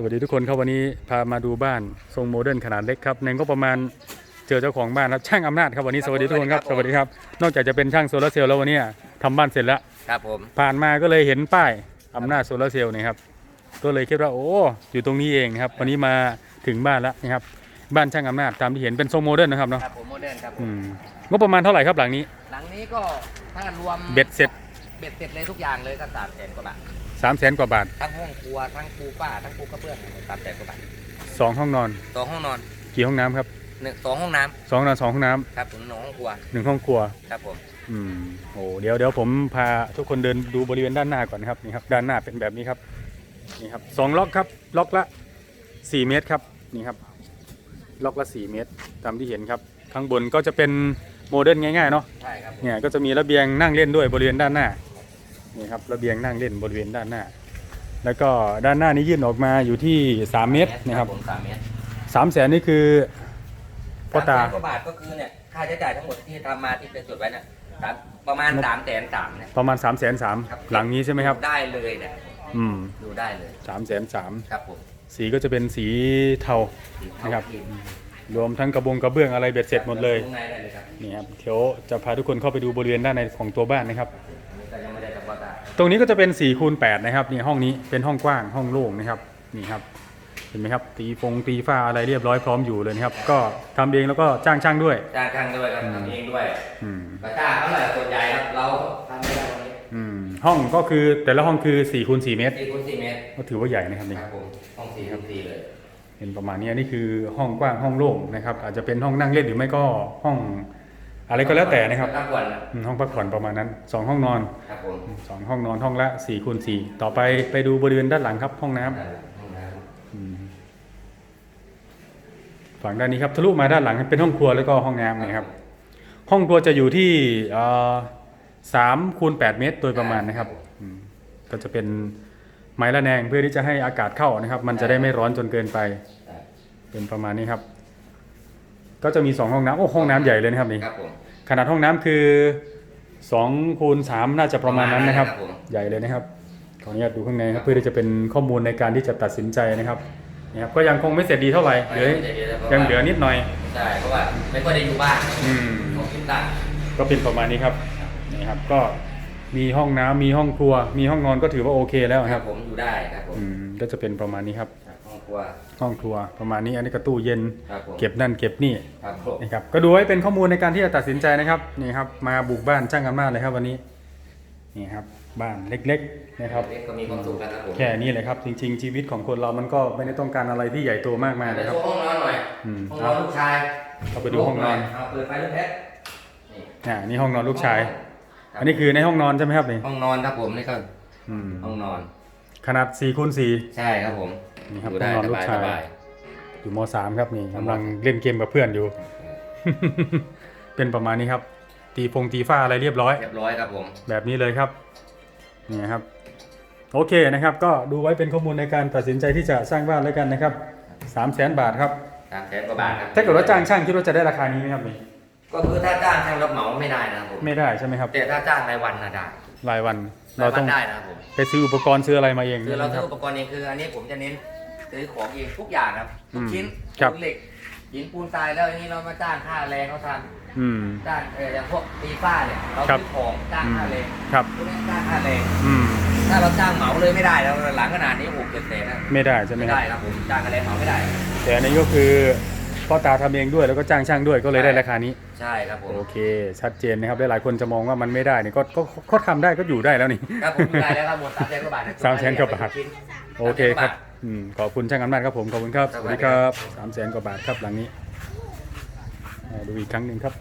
สวัสดีทุกคนครับวันนี้พามาดูบ้านทรงโมเดิร์นขนาดเล็กครับในงบประมาณเจอเจ้าของบ้านครับช่างอำนาจครับวันนี้สวัสดีทุกคนครับสวัสดีครับ นอกจากจะเป็นช่างโซลาร์เซลล์แล้ววันนี้ทำบ้านเสร็จแล้ว ครับผม ผ่านมาก็เลยเห็นป้ายอำนาจโซลาร์เซลล์นี่ครับก็เลยคิดว่าโอ้อยู่ตรงนี้เองนะครับวันนี้มาถึงบ้านแล้วนะครับบ้านช่างอำนาจตามที่เห็นเป็นทรงโมเดิร์นนะครับเนาะครับผมโมเดิร์นครับผอืมมงบประมาณเท่าไหร่ครับหลังนี้ หลังนี้ก็ถ้ารวมเบ็ดเสร็จ เบ็ดเสร็จเลยทุกอย่างเลยก็สามแสนกว่าบาท 3 0 0แสนกว่าบาททั้งห้องครัวทั้งปูป้าทั้งปูกระเบื้องสามแสนกว่าบาทสองห้องนอนสองห้องนอนกี่ห้องน้ำครับหนึ่งสองห้องน้สองห้องนอนสองห้องน้ำครับผมหนึ่งห้องครัวำหนึ่งห้องครัว ครับผมอืมโอ้เดี๋ยวเดี๋ยวผมพาทุกคนเดินดูบริเวณด้านหน้าก่อนนะครับนี่ครับด้านหน้าเป็นแบบนี้ครับนี่ครับสองล็อกครับล็อกละสี่เมตรครับนี่ครับล็อกละสี่เมตร ตามที่เห็นครับ ข้างบนก็จะเป็นโมเดิร์นง่ายๆเนาะใช่ครับผมเนี่ยก็จะมีระเบียงนั่งเล่นด้วยบริเวณด้านหน้า นี่ครับระเบียงนั่งเล่นบริเวณด้านหน้า แล้วก็ด้านหน้านี้ยื่นออกมาอยู่ที่ 3 เมตรนะครับผมสามเมตรสามแสนนี่คือพ่อตา สมแสนกว่าบาทก็คือเนี่ยค่าใช้จ่ายทั้งหมดที่ทำมาที่เป็นจดไว้เนี่ยสามประมาณสามแสนสามเนี่ยประมาณ3ามแสนสามครับหลังนี้ใช่ไหมครับ ได้เลยเนี่ยอืมดูได้เลยสามแสนสามครับผมสีก็จะเป็นสีเทาสีเทานะครับครีมรวมทั้งกระบงกระเบื้องอะไรเบ็ดเสร็จหมดเลย ข้างในได้เลยครับ นี่ครับเดี๋ยวจะพาทุกคนเข้าไปดูบริเวณด้านในของตัวบ้านนะครับ ตรงนี้ก็จะเป็น4คูณ8นะครับนี่ห้องนี้เป็นห้องกว้างห้องโล่งนะครับนี่ครับเห็นไหมครับ ตีฟงตีฟ้าอะไรเรียบร้อยพร้อมอยู่เลยนะครับ ก็ทำเองแล้วก็จ้างช่างด้วย จ้างช่างด้วยครับอืมทำเองด้วยอืมกระจ้างเท่าไหร่ส่วนใหญ่ครับเราทำไม่ได้วันนี้อืมห้องก็คือแต่ละห้องคือ4คูณ4เมตร สี่คูณสี่เมตรก็ถือว่าใหญ่นะครับนี่ครับผมห้องสี่คูณสี่เลยเห็นประมาณนี้อันนี่คือห้องกว้างห้องโล่งนะครับ อาจจะเป็นห้องนั่งเล่นหรือไม่ก็ห้อง อะไรก็แล้วแต่นะครับพักผ่อนนะอืมห้องพักผ่อนประมาณนั้นสองห้องนอนครับผมสองห้องนอนห้องละ4คูณ4ต่อไปไปดูบริเวณด้านหลังครับห้องน้ำ ห้องน้อืมฝั่งด้านนี้ครับทะลุมาด้านหลังเป็นห้องครัวแล้วก็ห้องำน้ำนะครับ ห้องครัวจะอยู่ที่สามคูณแปดเมตรโดยประมาณนะครับอืมก็จะเป็นไม้ละแนงเพื่อที่จะให้อากาศเข้านะครับ มันจะได้ไม่ร้อนจนเกินไปใช่เป็นประมาณนี้ครับ ก็จะมีสองห้องน้ำโอ้ห้องน้ำใหญ่เลยนะครับนี่ครับผม ขนาดห้องน้ำคือสองคูณสามน่าจะประมาณนั้นนะครับผม ใหญ่เลยนะครับ ขออนุญาตดูข้างในครับเพื่อที่จะเป็นข้อมูลในการที่จะตัดสินใจนะครับนี่ครับ ก็ยังคงไม่เสร็จดีเท่าไหร่เหลือยังเหลือนิดหน่อย ใช่เพราะว่าไม่ค่อยได้อยู่บ้านอืม ของคิดต่างก็เป็นประมาณนี้ครับนี่ครับ ก็มีห้องน้ำมีห้องครัว มีห้องนอนก็ถือว่าโอเคแล้วคครัรับบผมอยู่ได้ครับผม อืมก็จะเป็นประมาณนี้ครับค รับห้องครัว ห้องครัวประมาณนี้อันนี้ก็ตู้เย็น ครับผม เก็บนั่นเก็บนี่ครับผม นะครับก็ดูไว้เป็นข้อมูลในการที่จะตัดสินใจนะครับนี่ครับมาบุกบ้านจ้างอำนาจเลยครับวันนี้นี่ครับบ้านเล็กๆนะครับ เล็กก็มีความสุขแล้วครับผมแค่นี้เลยครับ จริง ๆ ชีวิตของคนเรามันก็ไม่ได้ต้องการอะไรที่ใหญ่โตมากมายไปนะครับดูห้องนอนหน่อย อืมห้องนอนลูกชายเข้าไปดูห้องนอน เอาเปิดไฟลูกเพชรนี่อ่านี่ห้องนอนลูกชายครับอันนี้คือในห้องนอนใช่ไหมครับนี่ห้องนอนครับผมนี่ก็อืมห้องนอน ขนาด4คูณ4ใช่ครับผม นี่ครับอยู่ได้ห้องนอนสลูกบายชายสบาย อยู่ม .3 ครับนี่กำลังเล่นเกมกับเพื่อนอยู่ เป็นประมาณนี้ครับ ตีฟงตีฟ้าอะไรเรียบร้อย เรียบร้อยครับผม แบบนี้เลยครับนี่ครับ โอเคนะครับ ก็ดูไว้เป็นข้อมูลในการตัดสินใจที่จะสร้างบ้านแล้วกันนะครับ3 0 0 0 0 0บาทครับสามแสนกว่าบาทครับถ้าเกิดว่าจ้างช่างคิดว่าจะได้ราคานี้ไหมครับนี่ก็คือถ้าจ้างช่างรับเหมาไม่ได้นะครับผมไม่ได้ใช่ไหมครับ แต่ถ้าจ้างรายวันนะได้รายวันราเรายวัต้อนงได้นะครับผม ไปซื้ออุปกรณ์ซื้ออะไรมาเองคือเรานะคซื้รัอบอุปกรณ์เองคืออันนี้ผมจะเน้น ซื้อของเองทุกอย่างครับทุกชิ้นครับเหล็กหินปูนทรายแล้วอันนี้เรามาจ้างค่าแรงเขาทอืมำจ้างเอออย่างพวกตีฟ้าเนี่ยเราครับ ซื้อของจ้างค่าแรงครับ พวกนี้จ้างค่าแรงอืม ถ้าเราจ้างเหมาเลยไม่ได้แล้วหลังขนาดนี้หกเจ็ดแสนนะไม่ได้ใช่ไหมไม่ครับ ได้ครับผมจ้างค่าแรงเหมาไม่ได้ แต่อันนี้ก็คือพ่อตาทำเองด้วยแล้วก็จ้างช่างด้วยก็เลยได้ราคานี้ ใช่ครับผมโอเค ชัดเจนนะครับหลายๆคนจะมองว่ามันไม่ได้นี่ก็ก็ก็ทำได้ก็อยู่ได้แล้วนี่ ครับผมได้แล้วครับหมดสามแสนกว่าบาทสามแสนกว่าบาท ชิ้นโอเคครับ อืมขอบคุณช่างอำนาจครับผม ขอบคุณครับสสวัวัสสดีดีคครัรับบสามแสนกว่าบาทครับหลังนี้อ่าดูอีกครั้งหนึ่งครับ